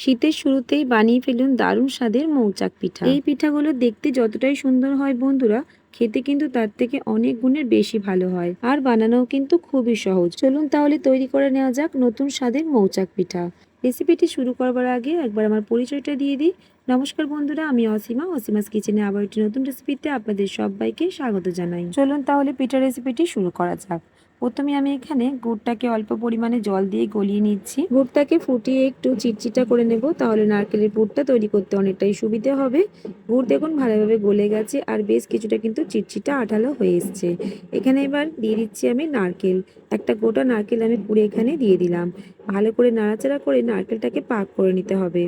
শীতের শুরুতেই বানিয়ে ফেলুন দারুণ স্বাদের মৌচাক পিঠা। এই পিঠাগুলো দেখতে যতটাই সুন্দর হয় বন্ধুরা, খেতে কিন্তু তার থেকে অনেক গুণের বেশি ভালো হয়। আর বানানোও কিন্তু খুবই সহজ। চলুন তাহলে তৈরি করে নেওয়া যাক নতুন স্বাদের মৌচাক পিঠা। রেসিপিটি শুরু করবার আগে একবার আমার পরিচয়টা দিয়ে দিই। নমস্কার বন্ধুরা, আমি অসীমা। অসীমাস কিচেনে আবার একটি নতুন রেসিপিতে আপনাদের সবাইকে স্বাগত জানাই। চলুন তাহলে পিঠা রেসিপিটি শুরু করা যাক। প্রথমে আমি এখানে গুড়টাকে অল্প পরিমাণে জল দিয়ে গলিয়ে নিচ্ছি। গুড়টাকে ফুটিয়ে একটু চিটচিটা করে নেব, তাহলে নারকেলের পুরটা তৈরি করতে অনেকটাই সুবিধে হবে। গুড় দেখুন ভালোভাবে গলে গেছে, আর বেশ কিছুটা কিন্তু চিটচিটা আঠালো হয়ে এসছে। এখানে এবার দিয়ে দিচ্ছি আমি নারকেল। একটা গোটা নারকেল আমি পুড়ে এখানে দিয়ে দিলাম। ভালো করে নাড়াচাড়া করে নারকেলটাকে পাক করে নিতে হবে।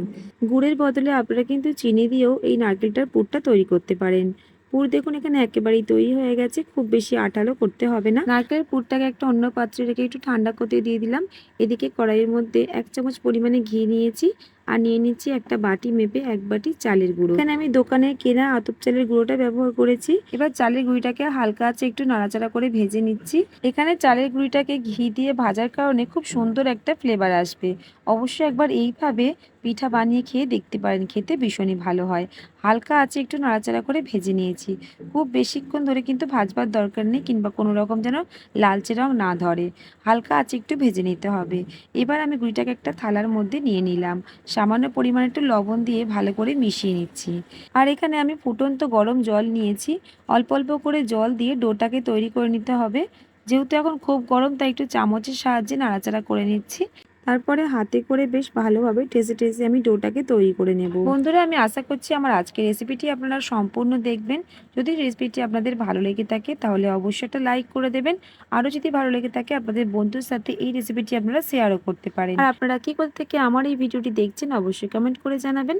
গুড়ের বদলে আপনারা কিন্তু চিনি দিয়েও এই নারকেলটার পুরটা তৈরি করতে পারেন। পুর দেখুন, এখানে একেবারেই তৈরি হয়ে গেছে। খুব বেশি আঠালো করতে হবে না। নারকেলের পুরটাকে একটা অন্য পাত্রে রেখে একটু ঠান্ডা করতে দিয়ে দিলাম। এদিকে কড়াইয়ের মধ্যে এক চামচ পরিমাণে ঘি নিয়েছি। আর নিয়ে নিচ্ছি একটা বাটি মেপে এক বাটি চালের গুঁড়ো। এখানে আমি দোকানে কেনা আতপ চালের গুঁড়োটা ব্যবহার করেছি। এবার চালের গুঁড়িটাকে হালকা আছে একটু নাড়াচাড়া করে ভেজে নিচ্ছি। এখানে চালের গুঁড়িটাকে ঘি দিয়ে ভাজার কারণে খুব সুন্দর একটা ফ্লেভার আসবে। অবশ্যই একবার এইভাবে পিঠা বানিয়ে খেয়ে দেখতে পারেন, খেতে ভীষণই ভালো হয়। হালকা আছে একটু নাড়াচাড়া করে ভেজে নিয়েছি। খুব বেশিক্ষণ ধরে কিন্তু ভাজবার দরকার নেই কিংবা কোনো রকম যেন লালচে রং না ধরে। হালকা আছে একটু ভেজে নিতে হবে। এবার আমি গুঁড়িটাকে একটা থালার মধ্যে নিয়ে নিলাম। সামান্য পরিমাণে একটু লবণ দিয়ে ভালো করে মিশিয়ে নিচ্ছি। আর এখানে আমি ফুটন্ত গরম জল নিয়েছি। অল্প অল্প করে জল দিয়ে ডোটাকে তৈরি করে নিতে হবে। যেহেতু এখন খুব গরম, তাই একটু চামচের সাহায্যে নাড়াচাড়া করে নিচ্ছি। তারপরে হাতে করে বেশ ভালোভাবে টেসে টেসে আমি ডোটাকে তৈরি করে নেব। বন্ধুরা, আমি আশা করছি আমার আজকের রেসিপিটি আপনারা সম্পূর্ণ দেখবেন। যদি রেসিপিটি আপনাদের ভালো লেগে থাকে, তাহলে অবশ্যই একটা লাইক করে দেবেন। আরও যদি ভালো লেগে থাকে, আপনাদের বন্ধুর সাথে এই রেসিপিটি আপনারা শেয়ারও করতে পারেন। আর আপনারা কি করতে থেকে আমার এই ভিডিওটি দেখছেন, অবশ্যই কমেন্ট করে জানাবেন।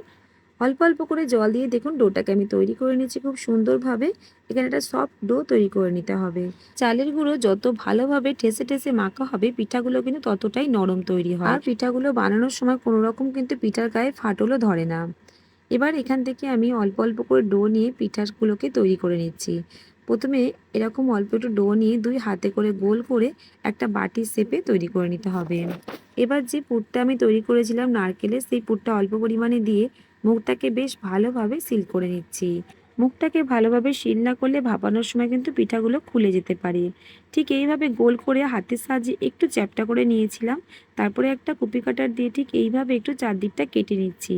অল্প অল্প করে জল দিয়ে দেখুন ডোটাকে আমি তৈরি করে নিয়েছি খুব সুন্দরভাবে। এখানে একটা সফট ডো তৈরি করে নিতে হবে। চালের গুঁড়ো যত ভালোভাবে ঠেসে ঠেসে মাখা হবে, পিঠাগুলো কিন্তু ততটাই নরম তৈরি হয়। আর পিঠাগুলো বানানোর সময় কোনো রকম কিন্তু পিঠার গায়ে ফাটলও ধরে না। এবার এখান থেকে আমি অল্প অল্প করে ডো নিয়ে পিঠাগুলোকে তৈরি করে নিচ্ছি। প্রথমে এরকম অল্প একটু ডো নিয়ে দুই হাতে করে গোল করে একটা বাটির শেপে তৈরি করে নিতে হবে। এবার যে পুরটা আমি তৈরি করেছিলাম নারকেলের, সেই পুরটা অল্প পরিমাণে দিয়ে মুখটাকে বেশ ভালোভাবে সিল করে নিচ্ছি। মুখটাকে ভালোভাবে সিল না করলে ভাপানোর সময় কিন্তু পিঠাগুলো খুলে যেতে পারে। ঠিক এইভাবে গোল করে হাতের সাহায্যে একটু চ্যাপটা করে নিয়েছিলাম, তারপরে একটা কুপি কাটার দিয়ে ঠিক এইভাবে একটু চারদিকটা কেটে নিচ্ছি।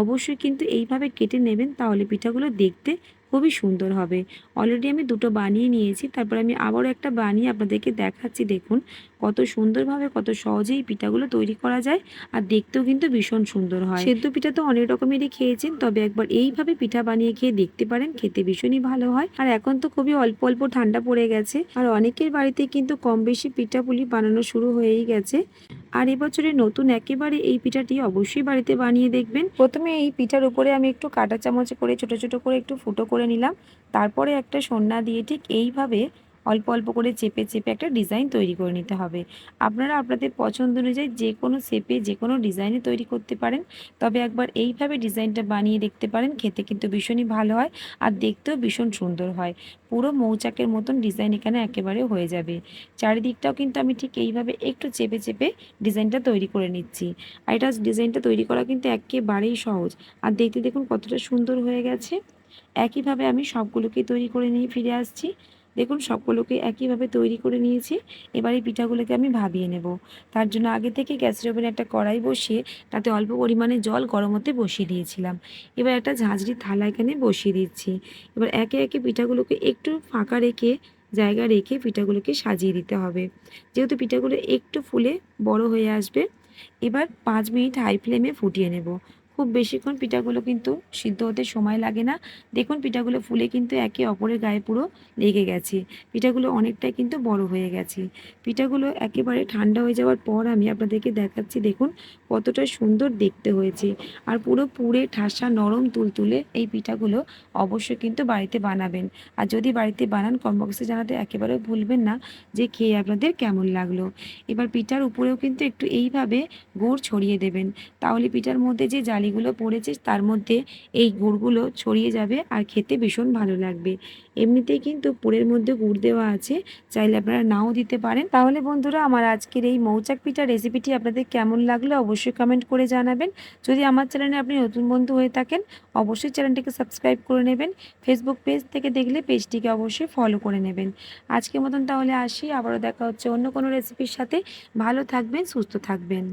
অবশ্যই কিন্তু এইভাবে কেটে নেবেন তাহলে পিঠাগুলো দেখতে খুবই সুন্দর হবে। অলরেডি আমি দুটো বানিয়ে নিয়েছি, তারপর আমি আবারও একটা বানিয়ে আপনাদেরকে দেখাচ্ছি। দেখুন কত সুন্দরভাবে, কত সহজেই পিঠাগুলো তৈরি করা যায় আর দেখতেও কিন্তু ভীষণ সুন্দর হয়। সেদ্ধ পিঠা তো অনেক রকমেরই খেয়েছেন, তবে একবার এইভাবে পিঠা বানিয়ে খেয়ে দেখতে পারেন, খেতে ভীষণই ভালো হয়। আর এখন তো খুবই অল্প অল্প ঠান্ডা পড়ে গেছে, আর অনেকের বাড়িতে কিন্তু কম বেশি পিঠাপুলি বানানো শুরু হয়েই গেছে। আর এবছরে নতুন একেবারে এই পিঠাটি অবশ্যই বাড়িতে বানিয়ে দেখবেন। প্রথমে এই পিঠার উপরে আমি একটু কাটা চামচ করে, ছোট ছোট করে একটু ফুটো করে নিলাম। তারপরে একটা সন্না দিয়ে ঠিক এইভাবে অল্প অল্প করে চেপে চেপে একটা ডিজাইন তৈরি করে নিতে হবে। আপনারা আপনাদের পছন্দ অনুযায়ী যে কোনো শেপে যে কোনো ডিজাইনে তৈরি করতে পারেন। তবে একবার এইভাবে ডিজাইনটা বানিয়ে দেখতে পারেন, খেতে কিন্তু ভীষণই ভালো হয় আর দেখতেও ভীষণ সুন্দর হয়। পুরো মৌচাকের মতন ডিজাইন এখানে একেবারে হয়ে যাবে। চারিদিকটাও কিন্তু আমি ঠিক এইভাবে একটু চেপে চেপে ডিজাইনটা তৈরি করে নিচ্ছি। আর এটা ডিজাইনটা তৈরি করা কিন্তু একেবারেই সহজ। আর দেখতে দেখুন কতটা সুন্দর হয়ে গেছে। একইভাবে আমি সবগুলোকে তৈরি করে নিয়ে ফিরে আসছি। দেখুন সবগুলোকে একইভাবে তৈরি করে নিয়েছি। এবার এই পিঠাগুলোকে আমি ভাবিয়ে নেব। তার জন্য আগে থেকে গ্যাসের ওভেনে একটা কড়াই বসিয়ে তাতে অল্প পরিমাণে জল গরম হতে বসিয়ে দিয়েছিলাম। এবার একটা ঝাঁঝরি থালা এখানে বসিয়ে দিচ্ছি। এবার একে একে পিঠাগুলোকে একটু ফাঁকা রেখে, জায়গা রেখে পিঠাগুলোকে সাজিয়ে দিতে হবে। যেহেতু পিঠাগুলো একটু ফুলে বড় হয়ে আসবে, এবার পাঁচ মিনিট হাই ফ্লেমে ফুটিয়ে নেব। খুব বেশিক্ষণ পিঠাগুলো কিন্তু সিদ্ধ হতে সময় লাগে না। দেখুন পিঠাগুলো ফুলে কিন্তু একে অপরের গায়ে পুরো লেগে গেছে। পিঠাগুলো অনেকটাই কিন্তু বড় হয়ে গেছে। পিঠাগুলো একেবারে ঠান্ডা হয়ে যাওয়ার পর আমি আপনাদেরকে দেখাচ্ছি, দেখুন কতটা সুন্দর দেখতে হয়েছে। আর পুরো পুরে ঠাসা নরম তুলতুলে এই পিঠাগুলো অবশ্যই কিন্তু বাড়িতে বানাবেন। আর যদি বাড়িতে বানান কমবক্সে জানাতে একেবারে ভুলবেন না যে খেয়ে আপনাদের কেমন লাগল। এবার পিঠার উপরেও কিন্তু একটু এইভাবে গুড় ছড়িয়ে দেবেন। তাহলে পিঠার মধ্যে যে জালি ছানিগুলো পড়েছে তার মধ্যে এই গুড়গুলো ছড়িয়ে যাবে আর খেতে ভীষণ ভালো লাগবে। এমনিতেই কিন্তু পুরের মধ্যে গুড় দেওয়া আছে, চাইলে আপনারা নাও দিতে পারেন। তাহলে বন্ধুরা, আমার আজকের এই মৌচাক পিঠা রেসিপিটি আপনাদের কেমন লাগল অবশ্যই কমেন্ট করে জানাবেন। যদি আমার চ্যানেলে আপনি নতুন বন্ধু হয়ে থাকেন, অবশ্যই চ্যানেলটিকে সাবস্ক্রাইব করে নেবেন। ফেসবুক পেজ থেকে দেখলে পেজটিকে অবশ্যই ফলো করে নেবেন। আজকের মতন তাহলে আসি, আবারও দেখা হচ্ছে অন্য কোনো রেসিপির সাথে। ভালো থাকবেন, সুস্থ থাকবেন।